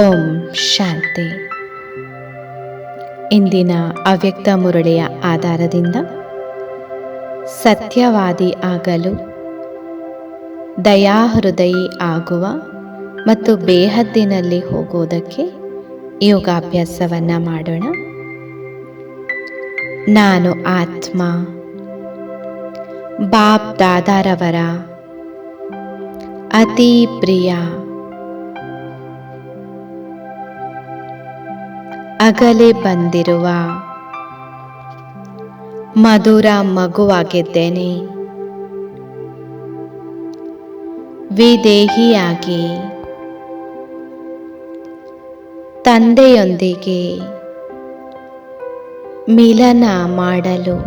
ಓಂ ಶಾಂತಿ. ಇಂದಿನ ಅವ್ಯಕ್ತ ಮುರುಳೆಯ ಆಧಾರದಿಂದ ಸತ್ಯವಾದಿ ಆಗಲು, ದಯಾಹೃದಯಿ ಆಗುವ ಮತ್ತು ಬೇಹದ್ದಿನಲ್ಲಿ ಹೋಗುವುದಕ್ಕೆ ಯೋಗಾಭ್ಯಾಸವನ್ನು ಮಾಡೋಣ. ನಾನು ಆತ್ಮ, ಬಾಪ್ ದಾದಾರವರ ಅತಿ ಪ್ರಿಯ. ಅಗಲೆ ಬಂದಿರುವ. ಮಧುರ ಮಗುವಾಗಿದ್ದೇನೆ. ವಿದೇಹಿಯಾಗಿ. ತಂದೆಯೊಂದಿಗೆ ಮಿಲನ ಮಾಡಲು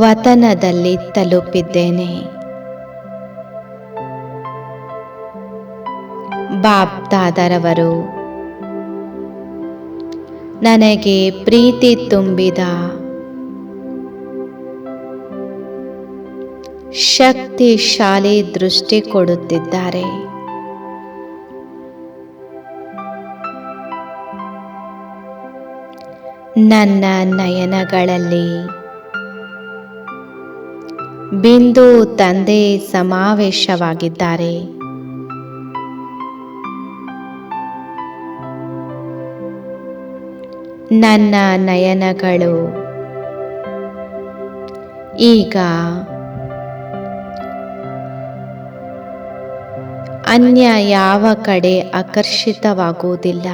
ವತನದಲ್ಲಿ ತಲುಪಿದ್ದೇನೆ. ಬಾಬ್ ದಾದರವರು ನನಗೆ ಪ್ರೀತಿ ತುಂಬಿದ. ಶಕ್ತಿಶಾಲಿ ದೃಷ್ಟಿ ಕೊಡುತ್ತಿದ್ದಾರೆ. ನನ್ನ ನಯನಗಳಲ್ಲಿ ಬಿಂದು ತಂದೆ ಸಮಾವೇಶವಾಗಿದ್ದಾರೆ. ನನ್ನ ನಯನಗಳು. ಈಗ ಅನ್ಯ ಯಾವ ಕಡೆ ಆಕರ್ಷಿತವಾಗುವುದಿಲ್ಲ.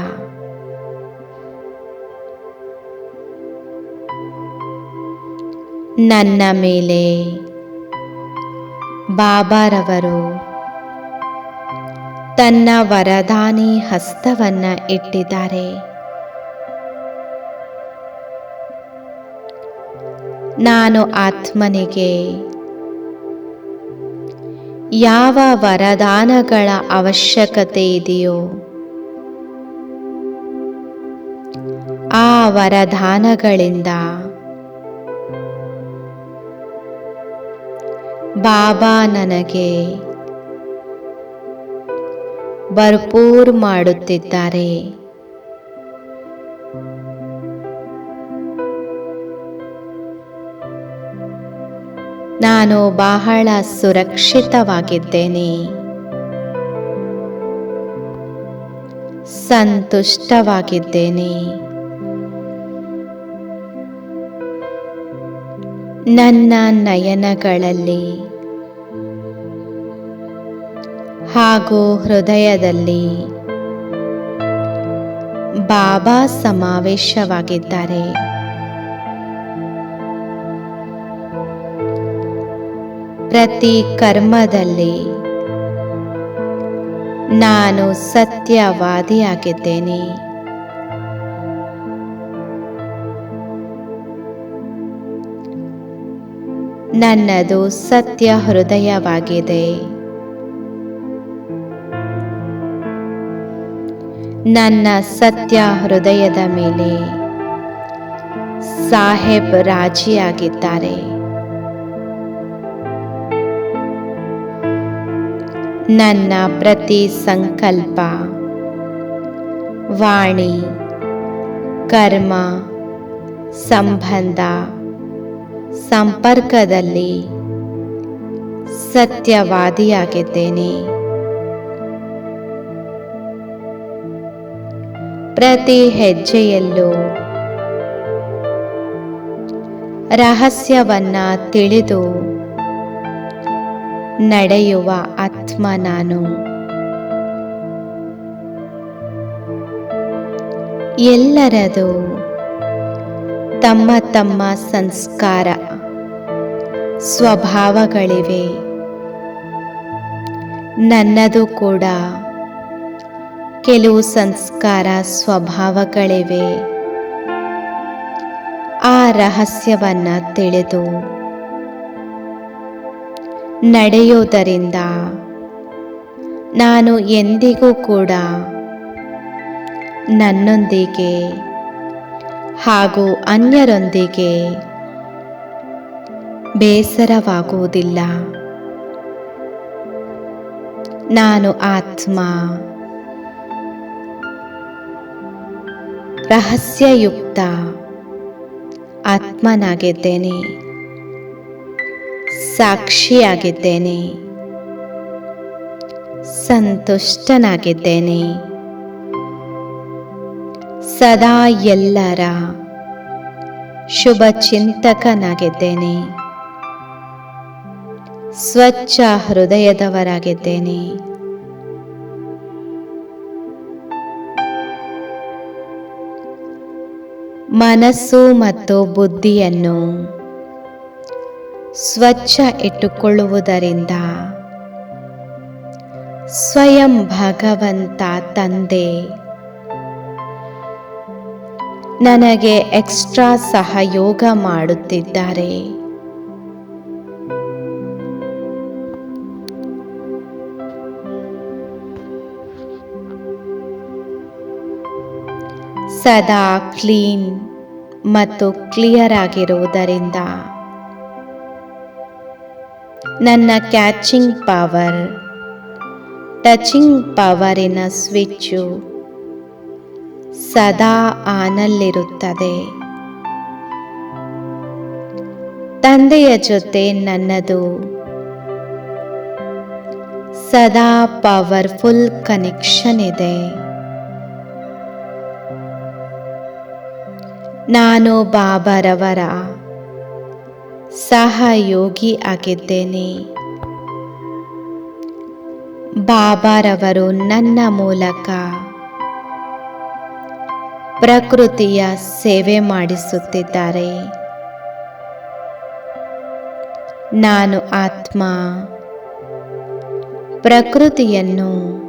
ನನ್ನ ಮೇಲೆ ಬಾಬಾರವರು ತನ್ನ ವರದಾನಿ ಹಸ್ತವನ್ನ ಇಟ್ಟಿದ್ದಾರೆ. ನಾನು ಆತ್ಮನಿಗೆ. ಯಾವ ವರದಾನಗಳ ಅವಶ್ಯಕತೆ ಇದೆಯೋ ಆ ವರದಾನಗಳಿಂದ ಬಾಬಾ ನನಗೆ ಭರ್ಪೂರ್ ಮಾಡುತ್ತಿದ್ದಾರೆ. ನಾನು ಬಹಳ ಸುರಕ್ಷಿತವಾಗಿದ್ದೇನೆ. ಸಂತುಷ್ಟವಾಗಿದ್ದೇನೆ. ನನ್ನ ನಯನಗಳಲ್ಲಿ ಹಾಗೂ ಹೃದಯದಲ್ಲಿ ಬಾಬಾ ಸಮಾವೇಶವಾಗಿದ್ದಾರೆ. ಪ್ರತಿ ಕರ್ಮದಲ್ಲಿ ನಾನು ಸತ್ಯವಾದಿಯಾಗಿದ್ದೇನೆ. ನನ್ನದು ಸತ್ಯ ಹೃದಯವಾಗಿದೆ. ನನ್ನ ಸತ್ಯ ಹೃದಯದ ಮೇಲೆ ಸಾಹೇಬ್ ರಾಜಿಯಾಗಿದ್ದಾರೆ. ನನ್ನ ಪ್ರತಿ ಸಂಕಲ್ಪ. ವಾಣಿ ಕರ್ಮ ಸಂಬಂಧ ಸಂಪರ್ಕದಲ್ಲಿ ಸತ್ಯವಾದಿಯಾಗಿದ್ದೇನೆ. ಪ್ರತಿ ಹೆಜ್ಜೆಯಲ್ಲೂ ರಹಸ್ಯವನ್ನ ತಿಳಿದು ನಡೆಯುವ ಆತ್ಮ ನಾನು. ಎಲ್ಲರದು ತಮ್ಮ ತಮ್ಮ ಸಂಸ್ಕಾರ, ಸ್ವಭಾವಗಳಿವೆ. ನನ್ನದು ಕೂಡ ಕೆಲವು ಸಂಸ್ಕಾರ ಸ್ವಭಾವಗಳಿವೆ. ಆ ರಹಸ್ಯವನ್ನು ತಿಳಿದು ನಡೆಯುವುದರಿಂದ ನಾನು ಎಂದಿಗೂ ಕೂಡ ನನ್ನೊಂದಿಗೆ ಹಾಗೂ ಅನ್ಯರೊಂದಿಗೆ ಬೇಸರವಾಗುವುದಿಲ್ಲ. ನಾನು ಆತ್ಮ ರಹಸ್ಯಯುಕ್ತ ಆತ್ಮನಾಗಿದ್ದೇನೆ. ಸಾಕ್ಷಿಯಾಗಿದ್ದೇನೆ. ಸಂತುಷ್ಟನಾಗಿದ್ದೇನೆ. ಸದಾ ಎಲ್ಲರ ಶುಭ ಚಿಂತಕನಾಗಿದ್ದೇನೆ ಸ್ವಚ್ಛ ಹೃದಯದವರಾಗಿದ್ದೇನೆ. ಮನಸ್ಸು ಮತ್ತು ಬುದ್ಧಿಯನ್ನು ಸ್ವಚ್ಛ ಇಟ್ಟುಕೊಳ್ಳುವುದರಿಂದ. ಸ್ವಯಂ ಭಗವಂತ ತಂದೆ. ನನಗೆ ಎಕ್ಸ್ಟ್ರಾ ಸಹಯೋಗ ಮಾಡುತ್ತಿದ್ದಾರೆ. ಸದಾ ಕ್ಲೀನ್ ಮತ್ತು ಕ್ಲಿಯರ್ ಆಗಿರುವುದರಿಂದ. ನನ್ನ ಕ್ಯಾಚಿಂಗ್ ಪವರ್ ಟಚಿಂಗ್ ಪವರಿನ ಸ್ವಿಚ್ಚು ಸದಾ ಆನಲ್ಲಿರುತ್ತದೆ. ತಂದೆಯ ಜೊತೆ ನನ್ನದು. ಸದಾ ಪವರ್ಫುಲ್ ಕನೆಕ್ಷನ್ ಇದೆ. ನಾನು ಬಾಬರವರ. ಸಹಯೋಗಿ ಆಗಿದ್ದೇನೆ. ಬಾಬಾರವರು ನನ್ನ ಮೂಲಕ ಪ್ರಕೃತಿಯ ಸೇವೆ ಮಾಡಿಸುತ್ತಿದ್ದಾರೆ. ನಾನು ಆತ್ಮ ಪ್ರಕೃತಿಯನ್ನು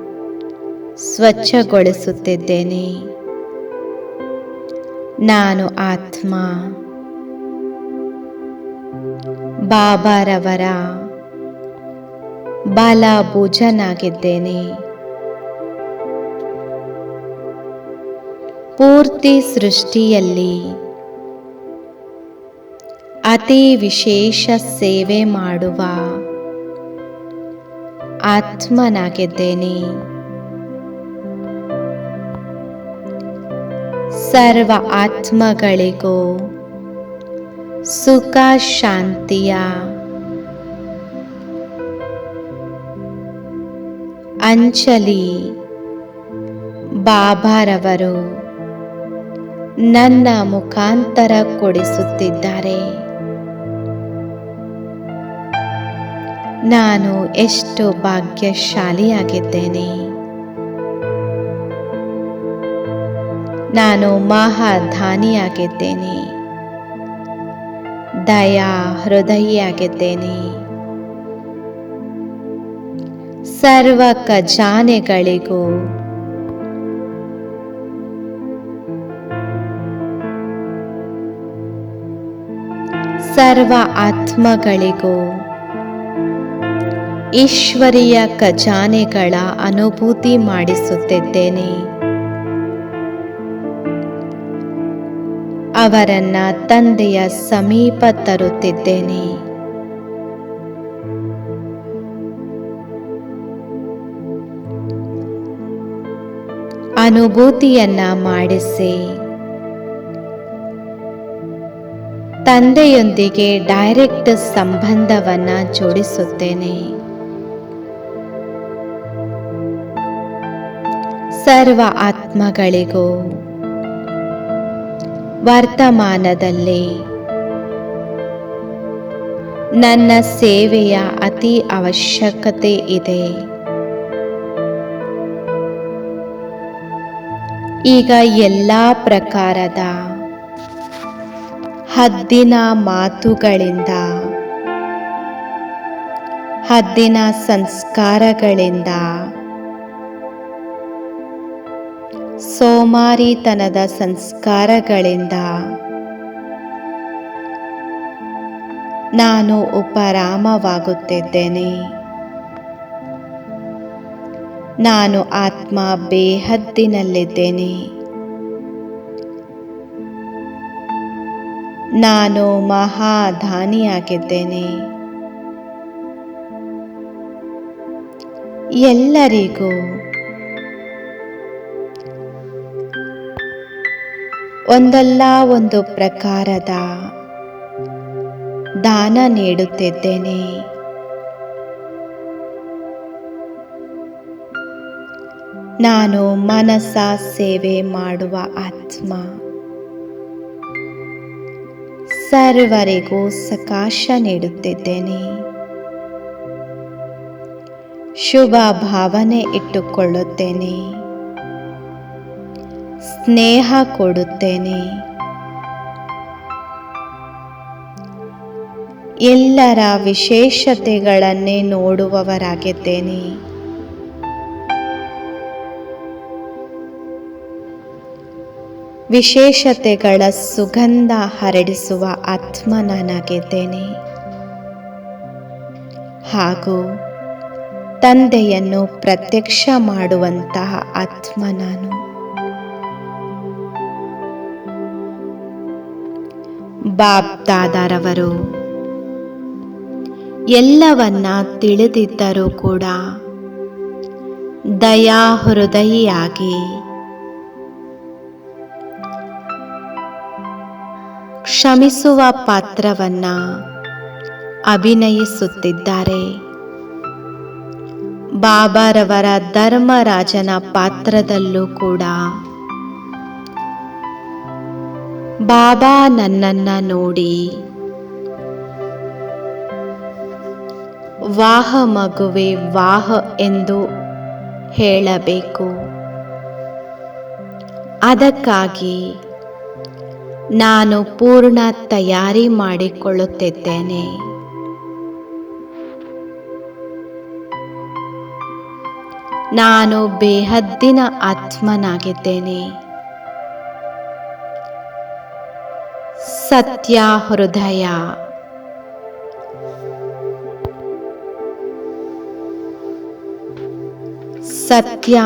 ಸ್ವಚ್ಛಗೊಳಿಸುತ್ತಿದ್ದೇನೆ. ನಾನು ಆತ್ಮ ಬಾಬಾರವರ. ಬಾಲಭುಜನಾಗಿದ್ದೇನೆ. ಪೂರ್ತಿ ಸೃಷ್ಟಿಯಲ್ಲಿ ಅತಿ ವಿಶೇಷ ಸೇವೆ ಮಾಡುವ ಆತ್ಮನಾಗಿದ್ದೇನೆ. ಸರ್ವ ಆತ್ಮಗಳಿಗೂ ಸುಖ ಶಾಂತಿಯ. ಅಂಚಲಿ ಬಾಬಾರವರು ನನ್ನ ಮುಖಾಂತರ ಕೊಡಿಸುತ್ತಿದ್ದಾರೆ. ನಾನು ಎಷ್ಟು ಭಾಗ್ಯಶಾಲಿಯಾಗಿದ್ದೇನೆ. ನಾನು ಮಹಾಧಾನಿಯಾಗಿದ್ದೇನೆ. ದಯಾ ಹೃದಯಿಯಾಗಿದ್ದೇನೆ ಸರ್ವ ಖಜಾನೆಗಳಿಗೂ ಸರ್ವ ಆತ್ಮಗಳಿಗೂ ಈಶ್ವರಿಯ ಖಜಾನೆಗಳ ಅನುಭೂತಿ ಮಾಡಿಸುತ್ತಿದ್ದೇನೆ. ಅವರನ್ನ ತಂದೆಯ ಸಮೀಪ ತರುತ್ತಿದ್ದೇನೆ. ಅನುಭೂತಿಯನ್ನ ಮಾಡಿಸಿ. ತಂದೆಯೊಂದಿಗೆ ಡೈರೆಕ್ಟ್ ಸಂಬಂಧವನ್ನ ಜೋಡಿಸುತ್ತೇನೆ. ಸರ್ವ ಆತ್ಮಗಳಿಗೂ ವರ್ತಮಾನದಲ್ಲಿ. ನನ್ನ ಸೇವೆಯ ಅತಿ ಅವಶ್ಯಕತೆ ಇದೆ. ಈಗ ಎಲ್ಲ ಪ್ರಕಾರದ ಹದ್ದಿನ ಮಾತುಗಳಿಂದ ಹದ್ದಿನ ಸಂಸ್ಕಾರಗಳಿಂದ ಸೋಮಾರಿತನದ ಸಂಸ್ಕಾರಗಳಿಂದ. ನಾನು ಉಪರಾಮವಾಗುತ್ತಿದ್ದೇನೆ. ನಾನು ಆತ್ಮ ಬೇಹದ್ದಿನಲ್ಲಿದ್ದೇನೆ. ನಾನು ಮಹಾಧಾನಿಯಾಗಿದ್ದೇನೆ. ಎಲ್ಲರಿಗೂ ಒಂದಲ್ಲ ಒಂದು ಪ್ರಕಾರದ ದಾನ ನೀಡುತ್ತಿದ್ದೇನೆ. ನಾನು ಮನಸ ಸೇವೆ ಮಾಡುವ ಆತ್ಮ. ಸರ್ವರಿಗೂ ಸಕಾಶ ನೀಡುತ್ತಿದ್ದೇನೆ. ಶುಭ ಭಾವನೆ ಇಟ್ಟುಕೊಳ್ಳುತ್ತೇನೆ. ಸ್ನೇಹ ಕೊಡುತ್ತೇನೆ. ಎಲ್ಲರ ವಿಶೇಷತೆಗಳನ್ನೇ ನೋಡುವವರಾಗಿದ್ದೇನೆ. ವಿಶೇಷತೆಗಳ ಸುಗಂಧ ಹರಡಿಸುವ ಆತ್ಮ ನಾನಾಗಿದ್ದೇನೆ. ಹಾಗೂ ತಂದೆಯನ್ನು ಪ್ರತ್ಯಕ್ಷ ಮಾಡುವಂತಹ ಆತ್ಮ ನಾನು. ಬಾಬ್ ದಾದಾರವರು ಎಲ್ಲವನ್ನ ತಿಳಿದಿದ್ದರೂ ಕೂಡ ದಯಾ ಹೃದಯಿಯಾಗಿ. ಕ್ಷಮಿಸುವ ಪಾತ್ರವನ್ನ ಅಭಿನಯಿಸುತ್ತಿದ್ದಾರೆ. ಬಾಬಾರವರ ಧರ್ಮರಾಜನ ಪಾತ್ರದಲ್ಲೂ ಕೂಡ ಬಾಬಾ ನನ್ನನ್ನ ನೋಡಿ. ವಾಹ ಮಗುವೆ, ವಾಹ ಎಂದು ಹೇಳಬೇಕು. ಅದಕ್ಕಾಗಿ ನಾನು ಪೂರ್ಣ ತಯಾರಿ ಮಾಡಿಕೊಳ್ಳುತ್ತಿದ್ದೇನೆ. ನಾನು ಬೇಹದ್ದಿನ ಆತ್ಮನಾಗಿದ್ದೇನೆ. ಸತ್ಯ ಹೃದಯ. ಸತ್ಯ.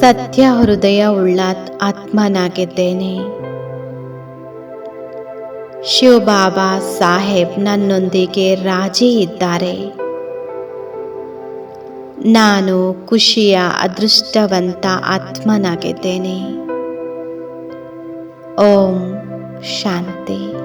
ಸತ್ಯ ಹೃದಯ ಉಳ್ಳ ಆತ್ಮನಾಗಿದ್ದೇನೆ. ಶಿವಬಾಬಾ ಸಾಹೇಬ್ ನನ್ನೊಂದಿಗೆ ರಾಜಿ ಇದ್ದಾರೆ. ನಾನು ಖುಷಿಯ ಅದೃಷ್ಟವಂತ ಆತ್ಮನಾಗಿದ್ದೇನೆ. ಓಂ ಶಾಂತಿ.